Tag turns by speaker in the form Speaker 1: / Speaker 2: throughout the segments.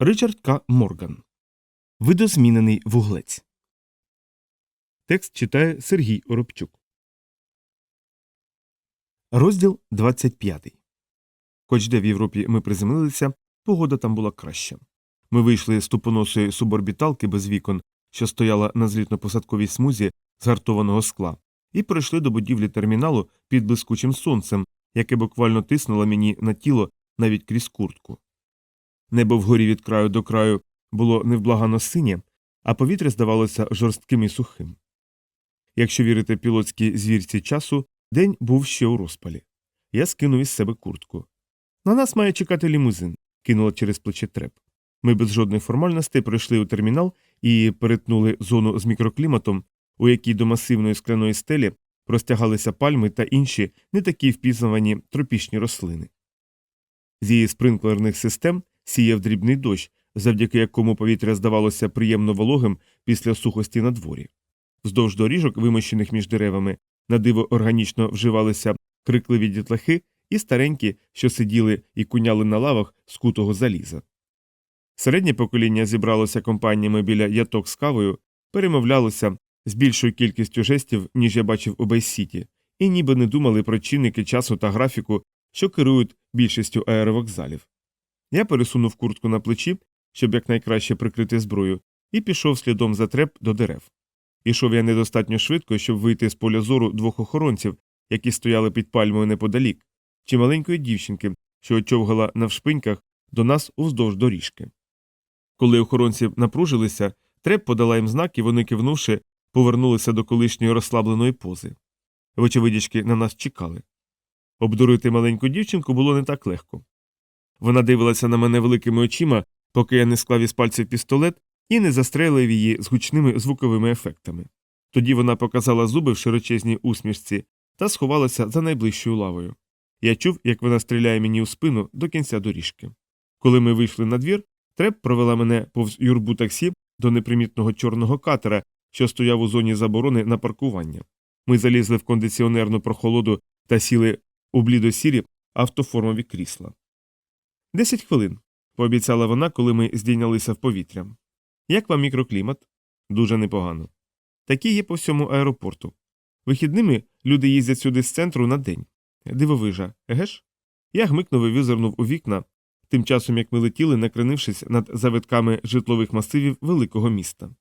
Speaker 1: Ричард К. Морган. Видозмінений вуглець. Текст читає Сергій Оробчук. Розділ 25. Хоч де в Європі ми приземлилися, погода там була краща. Ми вийшли з тупоносої суборбіталки без вікон, що стояла на злітно-посадковій смузі з гартованого скла, і прийшли до будівлі терміналу під блискучим сонцем, яке буквально тиснуло мені на тіло навіть крізь куртку. Небо вгорі від краю до краю було невблагано синє, а повітря здавалося жорстким і сухим. Якщо вірити пілотській звірці часу, день був ще у розпалі. Я скинув із себе куртку. На нас має чекати лімузин, кинула через плече треп. Ми без жодних формальностей пройшли у термінал і перетнули зону з мікрокліматом, у якій до масивної скляної стелі простягалися пальми та інші не такі впізнавані тропічні рослини. З її спринклерних систем сіяв дрібний дощ, завдяки якому повітря здавалося приємно вологим після сухості на дворі. Вздовж доріжок, вимощених між деревами, на диво органічно вживалися крикливі дітлахи і старенькі, що сиділи і куняли на лавах з кутого заліза. Середнє покоління зібралося компаніями біля яток з кавою, перемовлялося з більшою кількістю жестів, ніж я бачив у Бейсіті, і ніби не думали про чинники часу та графіку, що керують більшістю аеровокзалів. Я пересунув куртку на плечі, щоб якнайкраще прикрити зброю, і пішов слідом за треп до дерев. Ішов я недостатньо швидко, щоб вийти з поля зору двох охоронців, які стояли під пальмою неподалік, чи маленької дівчинки, що очовгала навшпиньках до нас уздовж доріжки. Коли охоронці напружилися, треп подала їм знак, і вони, кивнувши, повернулися до колишньої розслабленої пози. Вочевидячки на нас чекали. Обдурити маленьку дівчинку було не так легко. Вона дивилася на мене великими очима, поки я не склав із пальців пістолет і не застрелив її з гучними звуковими ефектами. Тоді вона показала зуби в широчезній усмішці та сховалася за найближчою лавою. Я чув, як вона стріляє мені у спину до кінця доріжки. Коли ми вийшли на двір, треп провела мене повз юрбу таксі до непримітного чорного катера, що стояв у зоні заборони на паркування. Ми залізли в кондиціонерну прохолоду та сіли у блідосірі автоформові крісла. Десять хвилин, пообіцяла вона, коли ми здійнялися в повітря. Як вам мікроклімат? Дуже непогано. Такі є по всьому аеропорту. Вихідними люди їздять сюди з центру на день. Дивовижа, еге ж? Я гмикнув і визирнув у вікна, тим часом як ми летіли, накренившись над завитками житлових масивів великого міста.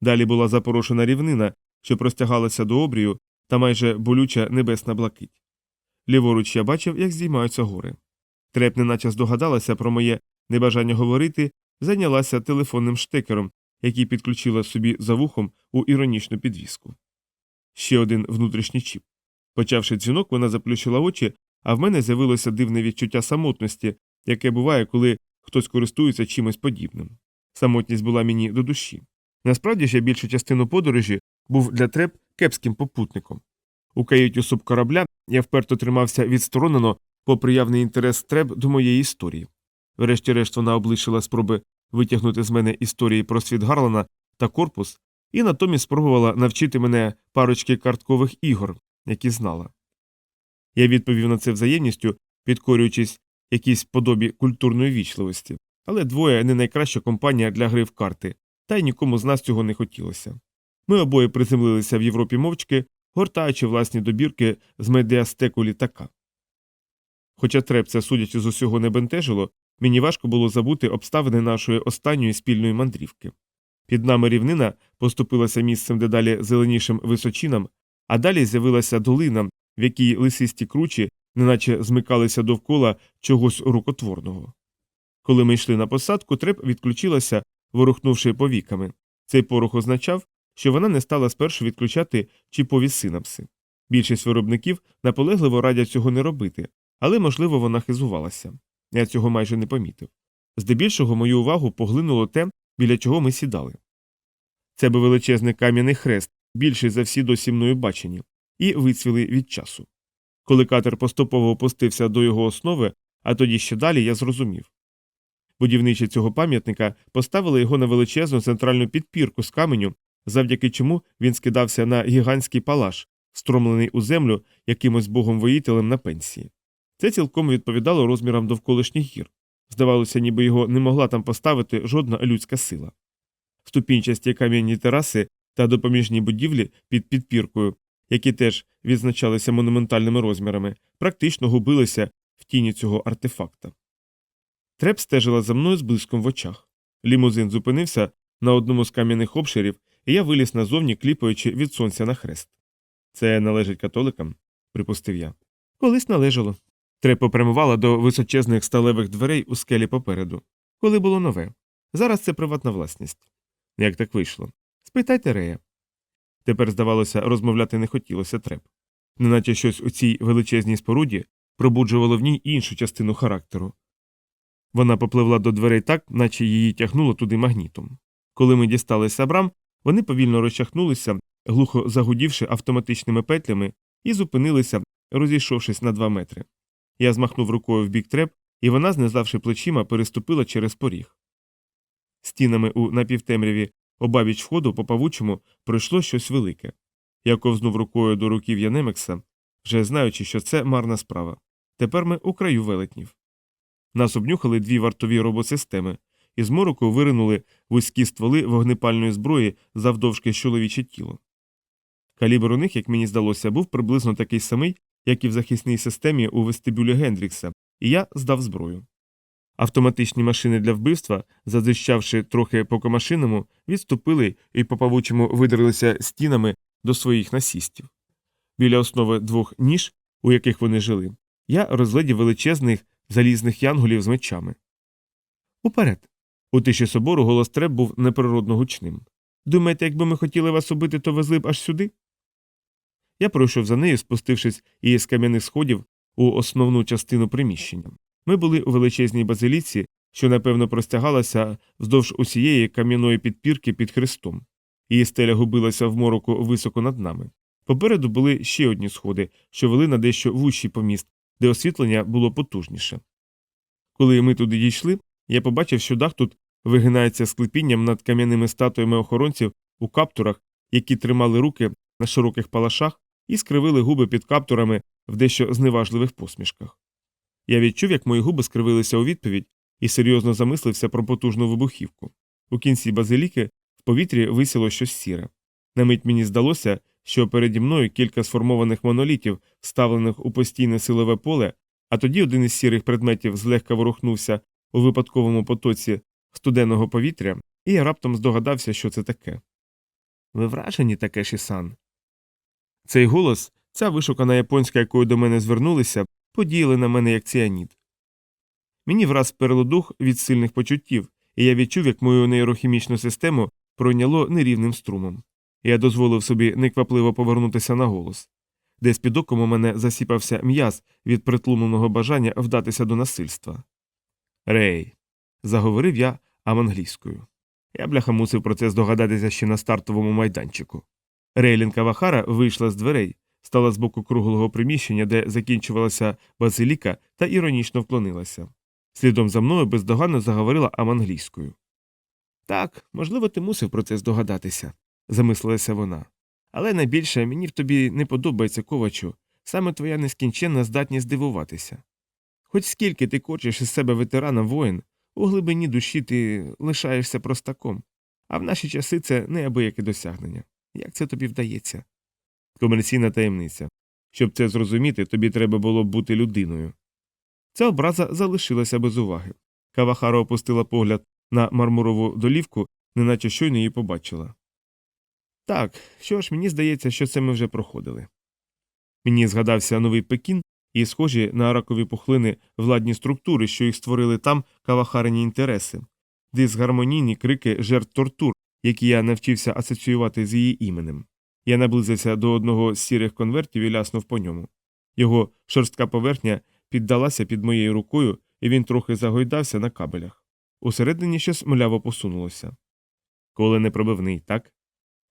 Speaker 1: Далі була запорошена рівнина, що простягалася до обрію, та майже болюча небесна блакить. Ліворуч я бачив, як здіймаються гори. Треп неначе здогадалася про моє небажання говорити, зайнялася телефонним штекером, який підключила собі за вухом у іронічну підвіску. Ще один внутрішній чіп. Почавши дзвінок, вона заплющила очі, а в мене з'явилося дивне відчуття самотності, яке буває, коли хтось користується чимось подібним. Самотність була мені до душі. Насправді ж я більшу частину подорожі був для треп кепським попутником. У каюті субкорабля я вперто тримався відсторонено, попри явний інтерес треп до моєї історії. Врешті-решт вона облишила спроби витягнути з мене історії про світ Гарлана та корпус, і натомість спробувала навчити мене парочки карткових ігор, які знала. Я відповів на це взаємністю, підкорюючись якійсь подобі культурної вічливості, але двоє не найкраща компанія для гри в карти, та й нікому з нас цього не хотілося. Ми обоє приземлилися в Європі мовчки, гортаючи власні добірки з медіастеку літака. Хоча треп це, судячи з усього, не бентежило, мені важко було забути обставини нашої останньої спільної мандрівки. Під нами рівнина поступилася місцем дедалі зеленішим височинам, а далі з'явилася долина, в якій лисисті кручі неначе змикалися довкола чогось рукотворного. Коли ми йшли на посадку, треп відключилася, ворухнувши повіками. Цей порох означав, що вона не стала спершу відключати чіпові синапси. Більшість виробників наполегливо радять цього не робити, але, можливо, вона хизувалася. Я цього майже не помітив. Здебільшого мою увагу поглинуло те, біля чого ми сідали. Це був величезний кам'яний хрест, більший за всі досі мною бачені, і вицвіли від часу. Коли катер поступово опустився до його основи, а тоді ще далі я зрозумів. Будівничі цього пам'ятника поставили його на величезну центральну підпірку з каменю, завдяки чому він скидався на гігантський палаш, стромлений у землю якимось богом воїтелем на пенсії. Це цілком відповідало розмірам довколишніх гір. Здавалося, ніби його не могла там поставити жодна людська сила. Ступінчасті кам'яні тераси та допоміжні будівлі під підпіркою, які теж відзначалися монументальними розмірами, практично губилися в тіні цього артефакта. Треп стежила за мною з блиском в очах. Лімузин зупинився на одному з кам'яних обширів, і я виліз назовні, кліпаючи від сонця на хрест. Це належить католикам, припустив я. Колись належало. Треп попрямувала до височезних сталевих дверей у скелі попереду, коли було нове. Зараз це приватна власність. Як так вийшло? Спитайте Рея. Тепер, здавалося, розмовляти не хотілося треп. Неначе щось у цій величезній споруді пробуджувало в ній іншу частину характеру. Вона попливла до дверей так, наче її тягнуло туди магнітом. Коли ми дісталися брам, вони повільно розчахнулися, глухо загудівши автоматичними петлями, і зупинилися, розійшовшись на два метри. Я змахнув рукою в бік треп, і вона, знизавши плечима, переступила через поріг. Стінами у напівтемряві обабіч входу по павучому пройшло щось велике. Я ковзнув рукою до руків'я Немекса, вже знаючи, що це марна справа. Тепер ми у краю велетнів. Нас обнюхали дві вартові робосистеми, і з мороку виринули вузькі стволи вогнепальної зброї завдовжки чоловіче тіло. Калібр у них, як мені здалося, був приблизно такий самий, як і в захисній системі у вестибюлі Гендрікса, і я здав зброю. Автоматичні машини для вбивства, задищавши трохи по комашиному, відступили і по павучому видерлися стінами до своїх насістів. Біля основи двох ніж, у яких вони жили, я розглядів величезних залізних янголів з мечами. Уперед. У тиші собору голос треб був неприродно гучним. Думаєте, якби ми хотіли вас убити, то везли б аж сюди? Я пройшов за нею, спустившись із кам'яних сходів у основну частину приміщення. Ми були у величезній базиліці, що напевно простягалася вздовж усієї кам'яної підпірки під хрестом. Її стеля губилася в мороку високо над нами. Попереду були ще одні сходи, що вели на дещо вущий поміст, де освітлення було потужніше. Коли ми туди дійшли, я побачив, що дах тут вигинається склепінням над кам'яними статуями охоронців у каптурах, які тримали руки на широких палашах і скривили губи під каптурами в дещо зневажливих посмішках. Я відчув, як мої губи скривилися у відповідь, і серйозно замислився про потужну вибухівку. У кінці базиліки в повітрі висіло щось сіре. На мить мені здалося, що переді мною кілька сформованих монолітів, вставлених у постійне силове поле, а тоді один із сірих предметів злегка ворухнувся у випадковому потоці студенного повітря, і я раптом здогадався, що це таке. Ви вражені таке Шісан? Цей голос, ця вишукана японська, якою до мене звернулися, подіяли на мене як ціаніт. Мені враз перело дух від сильних почуттів, і я відчув, як мою нейрохімічну систему пройняло нерівним струмом. Я дозволив собі неквапливо повернутися на голос. Десь під оком у мене засіпався м'яз від притлумленого бажання вдатися до насильства. Рей, заговорив я аванглійською. Я бляха мусив про це здогадатися ще на стартовому майданчику. Рейлін Кавахара вийшла з дверей, стала з боку круглого приміщення, де закінчувалася базиліка, та іронічно вклонилася. Слідом за мною бездоганно заговорила аманглійською. Так, можливо, ти мусив про це здогадатися, замислилася вона. Але найбільше мені в тобі не подобається, ковачу, саме твоя нескінченна здатність здивуватися. Хоч скільки ти хочеш із себе ветерана воїн, у глибині душі ти лишаєшся простаком, а в наші часи це неабияке досягнення. Як це тобі вдається? Комерційна таємниця. Щоб це зрозуміти, тобі треба було бути людиною. Ця образа залишилася без уваги. Кавахара опустила погляд на мармурову долівку, неначе щойно її побачила. Так, що ж, мені здається, що це ми вже проходили. Мені згадався новий Пекін і схожі на ракові пухлини владні структури, що їх створили там кавахарині інтереси, дисгармонійні крики жертв тортур, які я навчився асоціювати з її іменем. Я наблизився до одного з сірих конвертів і ляснув по ньому. Його шорстка поверхня піддалася під моєю рукою, і він трохи загойдався на кабелях. Усередині щось мляво посунулося. Коли не пробивний, так?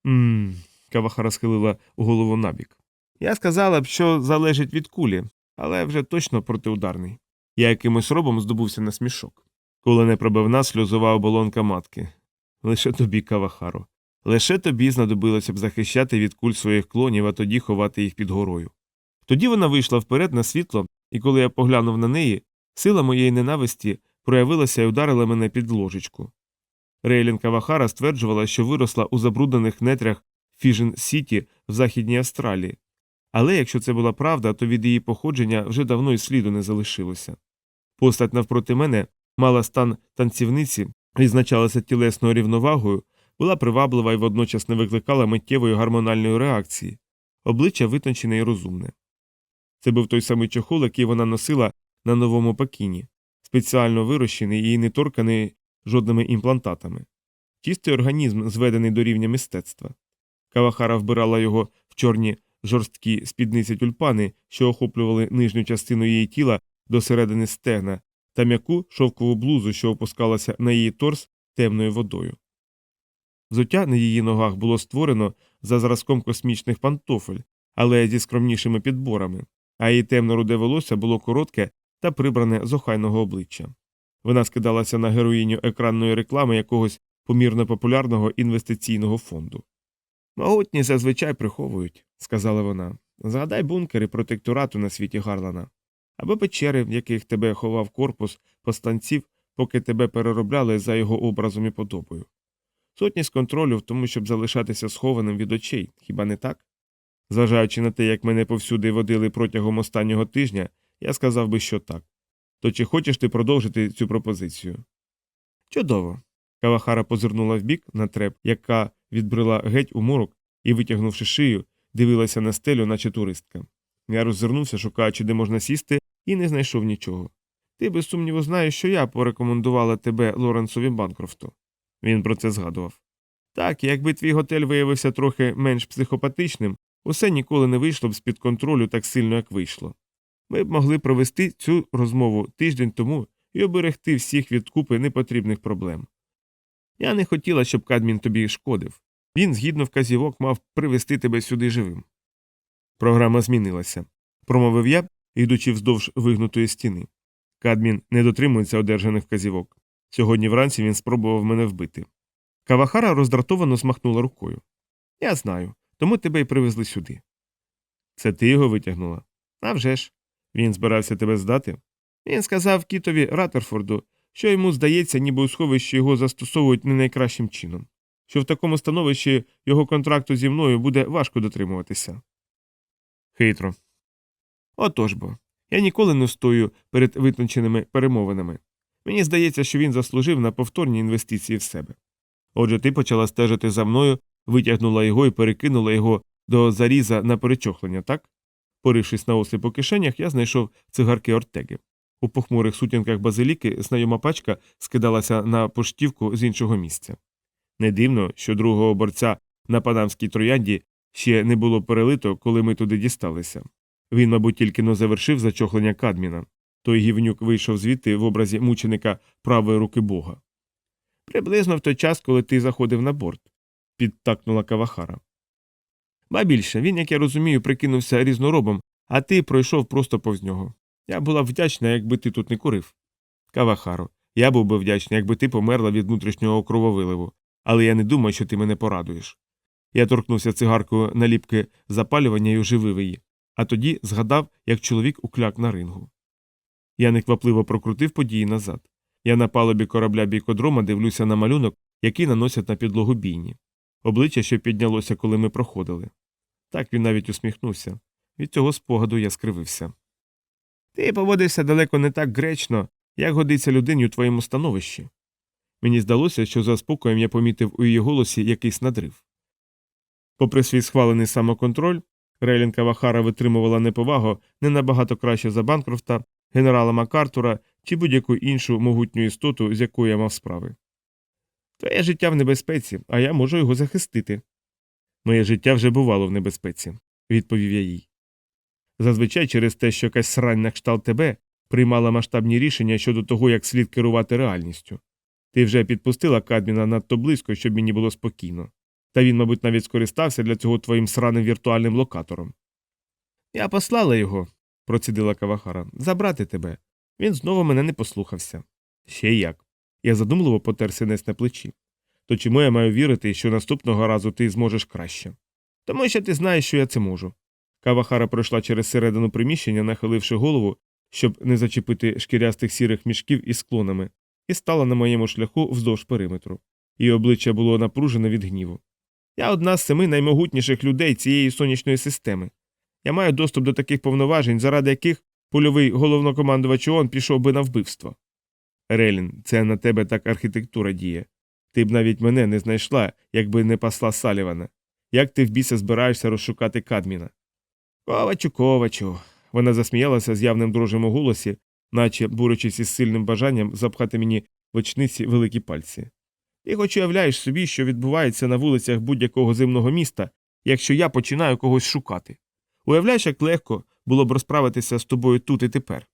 Speaker 1: Мм. Кавахара схилила голову набік. Я сказала б, що залежить від кулі, але вже точно протиударний. Я якимось робом здобувся на смішок. Коли не пробивна сльозова оболонка матки. Лише тобі, Кавахаро. Лише тобі знадобилося б захищати від куль своїх клонів, а тоді ховати їх під горою. Тоді вона вийшла вперед на світло, і коли я поглянув на неї, сила моєї ненависті проявилася і ударила мене під ложечку. Рейлін Кавахара стверджувала, що виросла у забруднених нетрях Фіжен Сіті в Західній Австралії, але якщо це була правда, то від її походження вже давно й сліду не залишилося. Постать навпроти мене мала стан танцівниці, відзначалася тілесною рівновагою, була приваблива і водночас не викликала миттєвої гормональної реакції, обличчя витончене і розумне. Це був той самий чохол, який вона носила на новому пакіні, спеціально вирощений і не торканий жодними імплантатами. Чистий організм, зведений до рівня мистецтва. Кавахара вбирала його в чорні жорсткі спідниці тюльпани, що охоплювали нижню частину її тіла до середини стегна, та м'яку шовкову блузу, що опускалася на її торс темною водою. Взуття на її ногах було створено за зразком космічних пантофель, але зі скромнішими підборами, а її темно-руде волосся було коротке та прибране з охайного обличчя. Вона скидалася на героїню екранної реклами якогось помірно популярного інвестиційного фонду. Могутні зазвичай приховують, сказала вона. Згадай бункери протекторату на світі Гарлана, або печери, в яких тебе ховав корпус повстанців, поки тебе переробляли за його образом і подобою. Сотність контролю в тому, щоб залишатися схованим від очей, хіба не так? Зважаючи на те, як мене повсюди водили протягом останнього тижня, я сказав би, що так. То чи хочеш ти продовжити цю пропозицію? Чудово. Кавахара позирнула вбік на треп, яка відбрила геть у морок і, витягнувши шию, дивилася на стелю, наче туристка. Я роззирнувся, шукаючи, де можна сісти, і не знайшов нічого. Ти без сумніву знаєш, що я порекомендувала тебе Лоренсові Банкрофту. Він про це згадував. Так, якби твій готель виявився трохи менш психопатичним, усе ніколи не вийшло б з під контролю так сильно, як вийшло. Ми б могли провести цю розмову тиждень тому і оберегти всіх від купи непотрібних проблем. Я не хотіла, щоб Кадмін тобі шкодив. Він, згідно вказівок, мав привести тебе сюди живим. Програма змінилася, промовив я, йдучи вздовж вигнутої стіни. Кадмін не дотримується одержаних вказівок. Сьогодні вранці він спробував мене вбити. Кавахара роздратовано змахнула рукою. Я знаю, тому тебе й привезли сюди. Це ти його витягнула? «А вже ж. Він збирався тебе здати? Він сказав кітові Ратерфорду, що йому здається, ніби у сховищі його застосовують не найкращим чином, що в такому становищі його контракту зі мною буде важко дотримуватися. Хитро. Отож бо. Я ніколи не стою перед витонченими перемовинами. Мені здається, що він заслужив на повторні інвестиції в себе. Отже, ти почала стежити за мною, витягнула його і перекинула його до заріза на перечохлення, так? Порившись на осліп по кишенях, я знайшов цигарки Ортеги. У похмурих сутінках базиліки знайома пачка скидалася на поштівку з іншого місця. Не дивно, що другого борця на панамській троянді ще не було перелито, коли ми туди дісталися. Він, мабуть, тільки но завершив зачохлення Кадміна. Той гівнюк вийшов звідти в образі мученика правої руки Бога. Приблизно в той час, коли ти заходив на борт, підтакнула Кавахара. Ба більше, він, як я розумію, прикинувся різноробом, а ти пройшов просто повз нього. Я була б вдячна, якби ти тут не курив. Кавахаро, я був би вдячний, якби ти померла від внутрішнього крововиливу, але я не думаю, що ти мене порадуєш. Я торкнувся цигаркою наліпки запалювання і оживив її, а тоді згадав, як чоловік укляк на рингу. Я неквапливо прокрутив події назад. Я на палубі корабля бікодрома дивлюся на малюнок, який наносять на підлогу бійні. Обличчя, що піднялося, коли ми проходили. Так він навіть усміхнувся. Від цього спогаду я скривився. Ти поводишся далеко не так гречно, як годиться людині у твоєму становищі. Мені здалося, що за спокоєм я помітив у її голосі якийсь надрив. Попри свій схвалений самоконтроль, Рейлін Кавахара витримувала неповагу не набагато краще за Банкрофта, генерала Макартура чи будь-яку іншу могутню істоту, з якою я мав справи. Твоє життя в небезпеці, а я можу його захистити. Моє життя вже бувало в небезпеці, відповів я їй. Зазвичай через те, що якась срань на кшталт тебе приймала масштабні рішення щодо того, як слід керувати реальністю. Ти вже підпустила Кадміна надто близько, щоб мені було спокійно. Та він, мабуть, навіть скористався для цього твоїм сраним віртуальним локатором. Я послала його, процідила Кавахара, забрати тебе. Він знову мене не послухався. Ще як. Я задумливо потер синець на плечі. То чому я маю вірити, що наступного разу ти зможеш краще? Тому що ти знаєш, що я це можу. Кавахара пройшла через середину приміщення, нахиливши голову, щоб не зачепити шкірястих сірих мішків із склонами, і стала на моєму шляху вздовж периметру. Її обличчя було напружене від гніву. Я одна з семи наймогутніших людей цієї сонячної системи. Я маю доступ до таких повноважень, заради яких польовий головнокомандувач ООН пішов би на вбивство. Релін, це на тебе так архітектура діє. Ти б навіть мене не знайшла, якби не посла Салівана. Як ти в біса збираєшся розшукати Кадміна? Ковачу, ковачу. Вона засміялася з явним дрожем у голосі, наче борючись із сильним бажанням запхати мені в очниці великі пальці. Ти хоч уявляєш собі, що відбувається на вулицях будь-якого земного міста, якщо я починаю когось шукати. Уявляєш, як легко було б розправитися з тобою тут і тепер.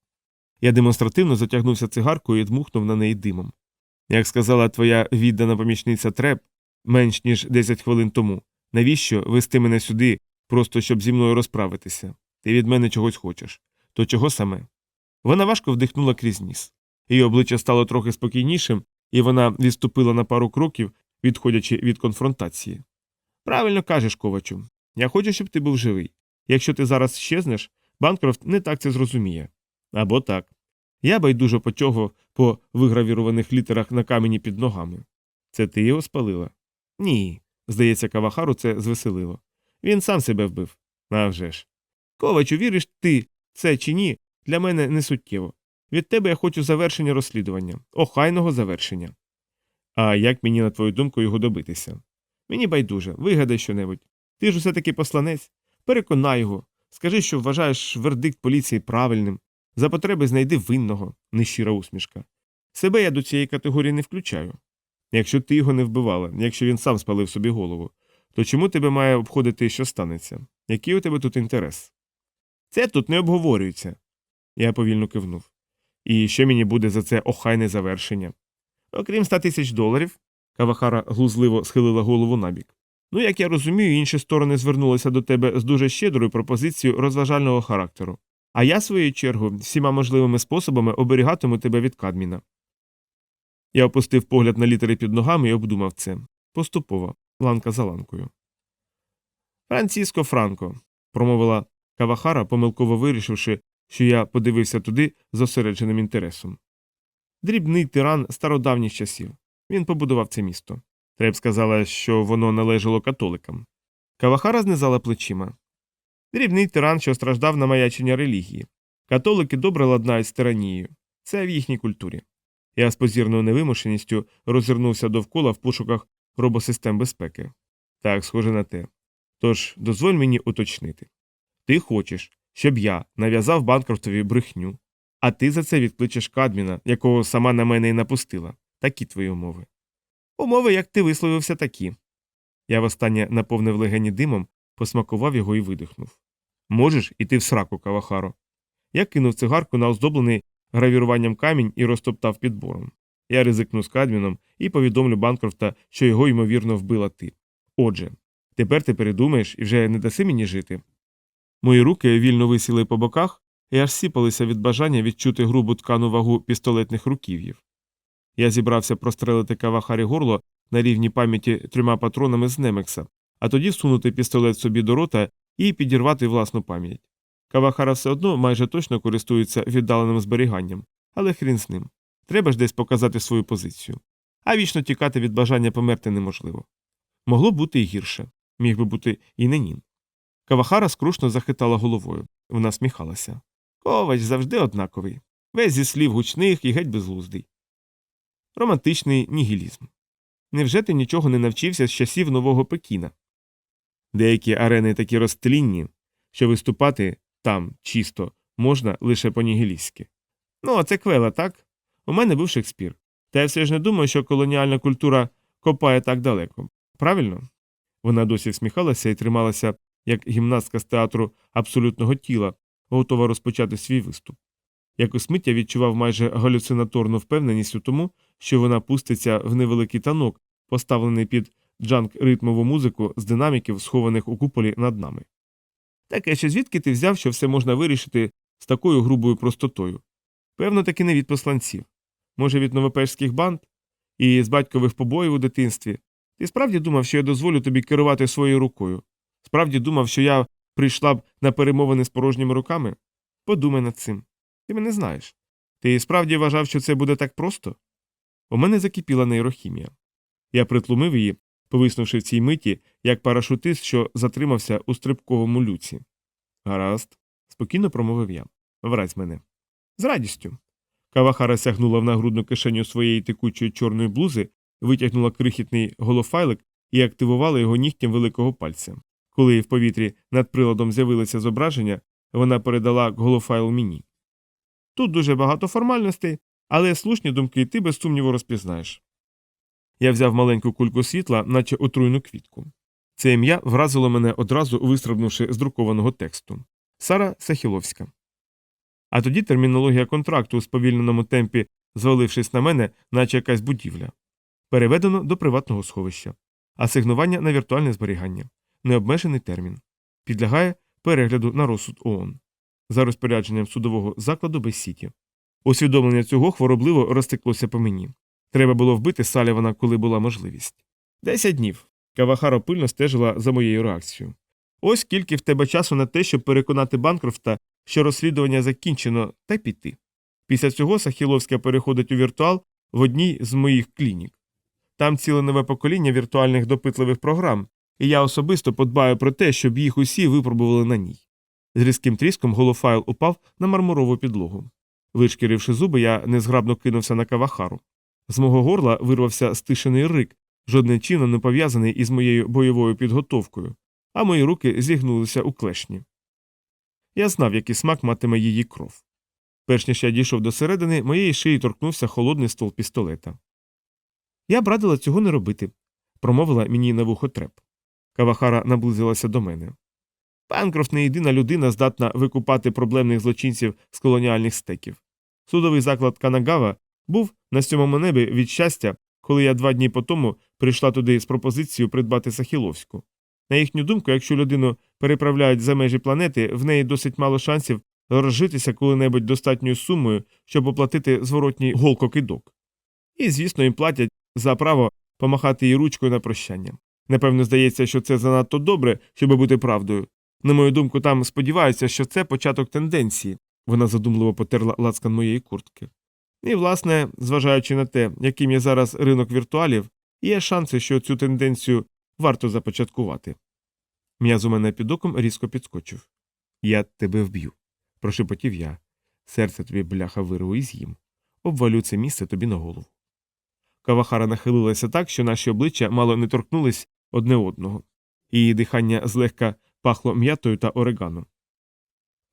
Speaker 1: Я демонстративно затягнувся цигаркою і дмухнув на неї димом. Як сказала твоя віддана помічниця Треп менш ніж 10 хвилин тому, навіщо вести мене сюди, просто щоб зі мною розправитися? Ти від мене чогось хочеш. То чого саме? Вона важко вдихнула крізь ніс. Її обличчя стало трохи спокійнішим, і вона відступила на пару кроків, відходячи від конфронтації. Правильно кажеш, ковачу. Я хочу, щоб ти був живий. Якщо ти зараз щезнеш, Банкрофт не так це зрозуміє. Або так. Я байдуже потягав по вигравірованих літерах на камені під ногами. Це ти його спалила? Ні. Здається, Кавахару це звеселило. Він сам себе вбив. А вже ж. Ковачу, віриш ти це чи ні, для мене не суттєво. Від тебе я хочу завершення розслідування, охайного завершення. А як мені, на твою думку, його добитися? Мені байдуже, вигадай щонебудь. Ти ж усе таки посланець. Переконай його. Скажи, що вважаєш вердикт поліції правильним. За потреби знайди винного, нещира усмішка. Себе я до цієї категорії не включаю. Якщо ти його не вбивала, якщо він сам спалив собі голову, то чому тебе має обходити, що станеться? Який у тебе тут інтерес? Це тут не обговорюється. Я повільно кивнув. І що мені буде за це охайне завершення? Окрім ста тисяч доларів, Кавахара глузливо схилила голову набік. Ну, як я розумію, інші сторони звернулися до тебе з дуже щедрою пропозицією розважального характеру. А я, своєю чергою, всіма можливими способами оберігатиму тебе від Кадміна. Я опустив погляд на літери під ногами і обдумав це поступово, ланка за ланкою. Франциско Франко, промовила Кавахара, помилково вирішивши, що я подивився туди з зосередженим інтересом. Дрібний тиран стародавніх часів. Він побудував це місто. Треб сказала, що воно належало католикам. Кавахара знизала плечима. Дрібний тиран, що страждав на маячення релігії. Католики добре ладнають з тиранією. Це в їхній культурі. Я з позірною невимушеністю розвернувся довкола в пошуках робосистем безпеки. Так, схоже на те. Тож дозволь мені уточнити. Ти хочеш, щоб я нав'язав банкрофтові брехню, а ти за це відкличеш Кадміна, якого сама на мене і напустила. Такі твої умови. Умови, як ти висловився, такі. Я востаннє наповнив легені димом, посмакував його і видихнув. Можеш іти в сраку, Кавахаро. Я кинув цигарку на оздоблений гравіруванням камінь і розтоптав підбором. Я ризикну з Кадміном і повідомлю Банкрофта, що його, ймовірно, вбила ти. Отже, тепер ти передумаєш і вже не даси мені жити. Мої руки вільно висіли по боках і аж сіпалися від бажання відчути грубу ткану вагу пістолетних руків'їв. Я зібрався прострелити кавахарі горло на рівні пам'яті трьома патронами з Немекса, а тоді всунути пістолет собі до рота і підірвати власну пам'ять. Кавахара все одно майже точно користується віддаленим зберіганням, але хрін з ним. Треба ж десь показати свою позицію. А вічно тікати від бажання померти неможливо. Могло бути і гірше, міг би бути і не нін. Кавахара скрушно захитала головою. Вона сміхалася. Ковач завжди однаковий. Весь зі слів гучних і геть безглуздий. Романтичний нігілізм. Невже ти нічого не навчився з часів нового Пекіна? Деякі арени такі розтлінні, що виступати там чисто можна лише по нігілістськи. Ну, а це квела, так? У мене був Шекспір. Та я все ж не думаю, що колоніальна культура копає так далеко. Правильно? Вона досі всміхалася і трималася, як гімнастка з театру абсолютного тіла, готова розпочати свій виступ. Якось мить відчував майже галюцинаторну впевненість у тому, що вона пуститься в невеликий танок, поставлений під джанк ритмову музику з динаміків, схованих у куполі над нами. Таке ще звідки ти взяв, що все можна вирішити з такою грубою простотою? Певно, таки не від посланців. Може, від новопешських банд і з батькових побоїв у дитинстві. Ти справді думав, що я дозволю тобі керувати своєю рукою? Справді думав, що я прийшла б на перемовини з порожніми руками? Подумай над цим. Ти мене знаєш. Ти справді вважав, що це буде так просто? У мене закипіла нейрохімія. Я притлумив її, повиснувши в цій миті, як парашутист, що затримався у стрибковому люці. Гаразд, спокійно промовив я. Вразь мене. З радістю. Кавахара сягнула в нагрудну кишеню своєї текучої чорної блузи, витягнула крихітний голофайлик і активувала його нігтям великого пальця. Коли в повітрі над приладом з'явилося зображення, вона передала голофайл мені. Тут дуже багато формальностей, але слушні думки ти без сумніву розпізнаєш. Я взяв маленьку кульку світла, наче отруйну квітку. Це ім'я вразило мене одразу, вистрибнувши з друкованого тексту Сара Сахіловська. А тоді термінологія контракту у сповільненому темпі, звалившись на мене, наче якась будівля. Переведено до приватного сховища. Асигнування на віртуальне зберігання. Необмежений термін. Підлягає перегляду на розсуд ООН. За розпорядженням судового закладу без сіті. Усвідомлення цього хворобливо розтеклося по мені. Треба було вбити Салівана, коли була можливість. Десять днів. Кавахара пильно стежила за моєю реакцією. Ось скільки в тебе часу на те, щоб переконати Банкрофта, що розслідування закінчено, та піти. Після цього Сахіловська переходить у віртуал в одній з моїх клінік. Там ціле нове покоління віртуальних допитливих програм, і я особисто подбаю про те, щоб їх усі випробували на ній. З різким тріском голофайл упав на мармурову підлогу. Вишкіривши зуби, я незграбно кинувся на кавахару. З мого горла вирвався стишений рик, жодним чином не пов'язаний із моєю бойовою підготовкою, а мої руки зігнулися у клешні. Я знав, який смак матиме її кров. Перш ніж я дійшов до середини, моєї шиї торкнувся холодний ствол пістолета. Я б радила цього не робити, промовила мені на вухо треп. Кавахара наблизилася до мене. Панкрофт не єдина людина здатна викупати проблемних злочинців з колоніальних стеків. Судовий заклад Канагава був на сьомому небі від щастя, коли я два дні по тому прийшла туди з пропозицією придбати Сахіловську. На їхню думку, якщо людину переправляють за межі планети, в неї досить мало шансів розжитися коли-небудь достатньою сумою, щоб оплатити зворотній голкокидок. І, звісно, їм платять за право помахати їй ручкою на прощання. Напевно, здається, що це занадто добре, щоб бути правдою. На мою думку, там сподіваються, що це початок тенденції. Вона задумливо потерла лацкан моєї куртки. І, власне, зважаючи на те, яким є зараз ринок віртуалів, є шанси, що цю тенденцію варто започаткувати. М'яз у мене під оком різко підскочив. Я тебе вб'ю, прошепотів я. Серце тобі бляха вирву і з'їм. Обвалю це місце тобі на голову. Кавахара нахилилася так, що наші обличчя мало не торкнулись одне одного. Її дихання злегка пахло м'ятою та ореганом.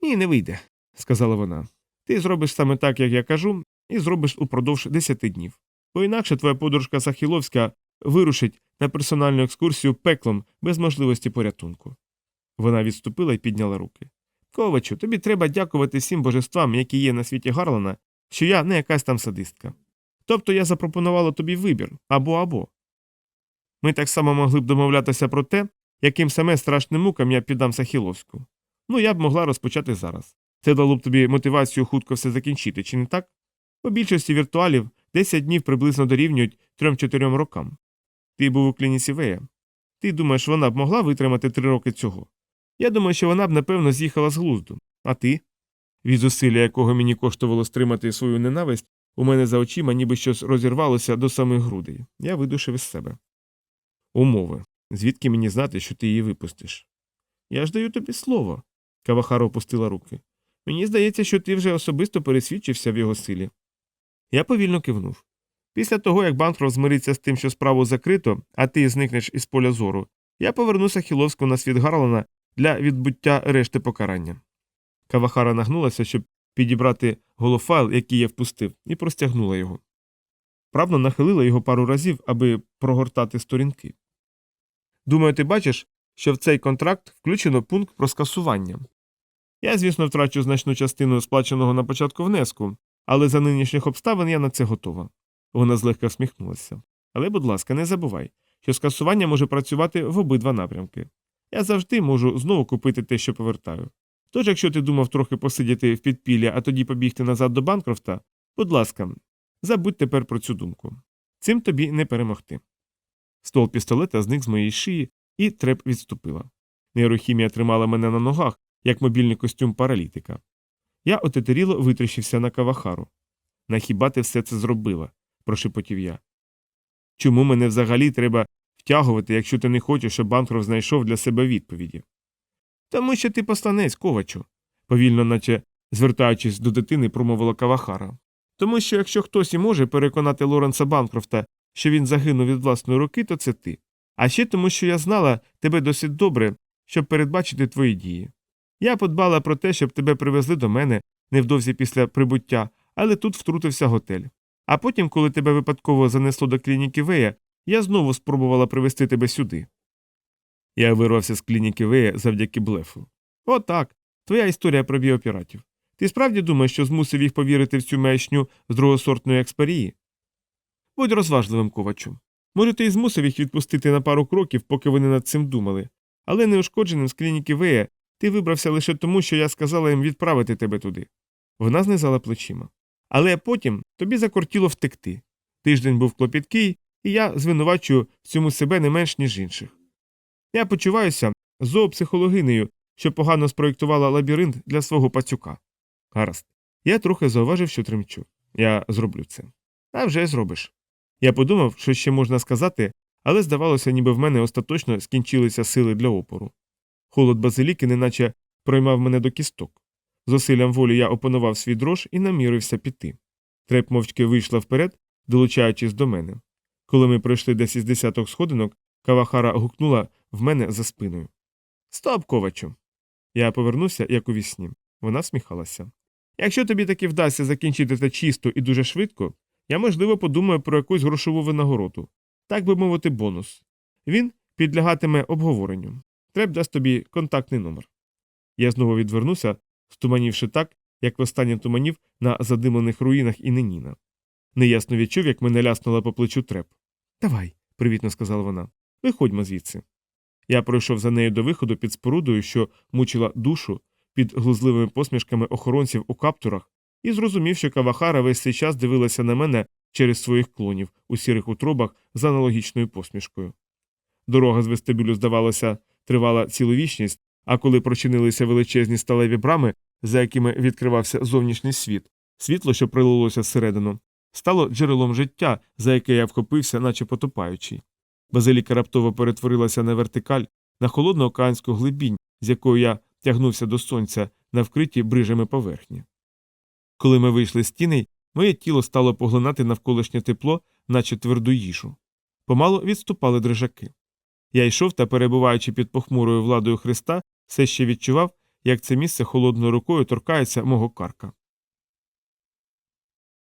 Speaker 1: Ні, не вийде, сказала вона. Ти зробиш саме так, як я кажу, і зробиш упродовж десяти днів. Бо інакше твоя подружка Сахіловська вирушить на персональну екскурсію пеклом без можливості порятунку. Вона відступила і підняла руки. Ковачу, тобі треба дякувати всім божествам, які є на світі Гарлана, що я не якась там садистка. Тобто я запропонувала тобі вибір або або. Ми так само могли б домовлятися про те, яким саме страшним мукам я піддам Сахіловську. Ну, я б могла розпочати зараз. Це дало б тобі мотивацію хутко все закінчити, чи не так? У більшості віртуалів 10 днів приблизно дорівнюють 3-4 рокам. Ти був у клініці Вея. Ти думаєш, вона б могла витримати три роки цього? Я думаю, що вона б, напевно, з'їхала з глузду. А ти? Від зусилля, якого мені коштувало стримати свою ненависть, у мене за очима ніби щось розірвалося до самих грудей. Я видушив із себе. Умови. Звідки мені знати, що ти її випустиш? Я ж даю тобі слово. Кавахара опустила руки. Мені здається, що ти вже особисто пересвідчився в його силі. Я повільно кивнув. Після того, як Банкров змириться з тим, що справу закрито, а ти зникнеш із поля зору, я повернуся Хіловську на світ Гарлана для відбуття решти покарання. Кавахара нагнулася, щоб підібрати голофайл, який я впустив, і простягнула його. Правда, нахилила його пару разів, аби прогортати сторінки. Думаю, ти бачиш, що в цей контракт включено пункт про скасування. Я, звісно, втрачу значну частину сплаченого на початку внеску, але за нинішніх обставин я на це готова. Вона злегка всміхнулася. Але, будь ласка, не забувай, що скасування може працювати в обидва напрямки. Я завжди можу знову купити те, що повертаю. Тож, якщо ти думав трохи посидіти в підпіллі, а тоді побігти назад до Банкрофта, будь ласка, забудь тепер про цю думку. Цим тобі не перемогти. Ствол пістолета зник з моєї шиї, і треп відступила. Нейрохімія тримала мене на ногах, як мобільний костюм паралітика. Я отетеріло витріщився на кавахару. На хіба ти все це зробила? прошепотів я. Чому мене взагалі треба втягувати, якщо ти не хочеш, щоб Банкров знайшов для себе відповіді? Тому що ти посланець, ковачу, повільно, наче звертаючись до дитини, промовила Кавахара. Тому що якщо хтось і може переконати Лоренса Банкрофта, що він загинув від власної руки, то це ти. А ще тому, що я знала тебе досить добре, щоб передбачити твої дії. Я подбала про те, щоб тебе привезли до мене невдовзі після прибуття, але тут втрутився готель. А потім, коли тебе випадково занесло до клініки Вея, я знову спробувала привезти тебе сюди. Я вирвався з клініки Вея завдяки блефу. Отак, твоя історія про біопіратів. Ти справді думаєш, що змусив їх повірити в цю маячню з другосортної експерії? Будь розважливим ковачу. Може, ти і змусив їх відпустити на пару кроків, поки вони над цим думали, але неушкодженим з клініки Вея ти вибрався лише тому, що я сказала їм відправити тебе туди. Вона знизала плечима. Але потім тобі закортіло втекти. Тиждень був клопіткий, і я звинувачую в цьому себе не менш, ніж інших. Я почуваюся зоопсихологинею, що погано спроєктувала лабіринт для свого пацюка. Гаразд. Я трохи зауважив, що тремчу. Я зроблю це. А вже зробиш. Я подумав, що ще можна сказати, але здавалося, ніби в мене остаточно скінчилися сили для опору. Холод базиліки неначе проймав мене до кісток. Зусиллям волі я опанував свій дрож і намірився піти. Треп мовчки вийшла вперед, долучаючись до мене. Коли ми пройшли десь із десяток сходинок, Кавахара гукнула в мене за спиною. Стоп, ковачу. Я повернувся, як у вісні. Вона сміхалася. Якщо тобі таки вдасться закінчити це чисто і дуже швидко, я, можливо, подумаю про якусь грошову винагороду, так би мовити, бонус. Він підлягатиме обговоренню. Треб дасть тобі контактний номер. Я знову відвернувся, стуманівши так, як востаннє туманів на задимлених руїнах і Неніна. Неясно відчув, як мене ляснула по плечу треп. Давай, привітно сказала вона. Виходьмо звідси. Я пройшов за нею до виходу під спорудою, що мучила душу під глузливими посмішками охоронців у каптурах, і зрозумів, що Кавахара весь цей час дивилася на мене через своїх клонів у сірих утробах з аналогічною посмішкою. Дорога з вестибюлю, здавалося, тривала цілу вічність, а коли прочинилися величезні сталеві брами, за якими відкривався зовнішній світ, світло, що прилилося всередину, стало джерелом життя, за яке я вхопився, наче потопаючий. Базиліка раптово перетворилася на вертикаль, на холодну океанську глибінь, з якою я тягнувся до сонця на вкритій брижами поверхні. Коли ми вийшли з тіней, моє тіло стало поглинати навколишнє тепло, наче тверду їжу. Помало відступали дрижаки. Я йшов та, перебуваючи під похмурою владою Христа, все ще відчував, як це місце холодною рукою торкається мого карка.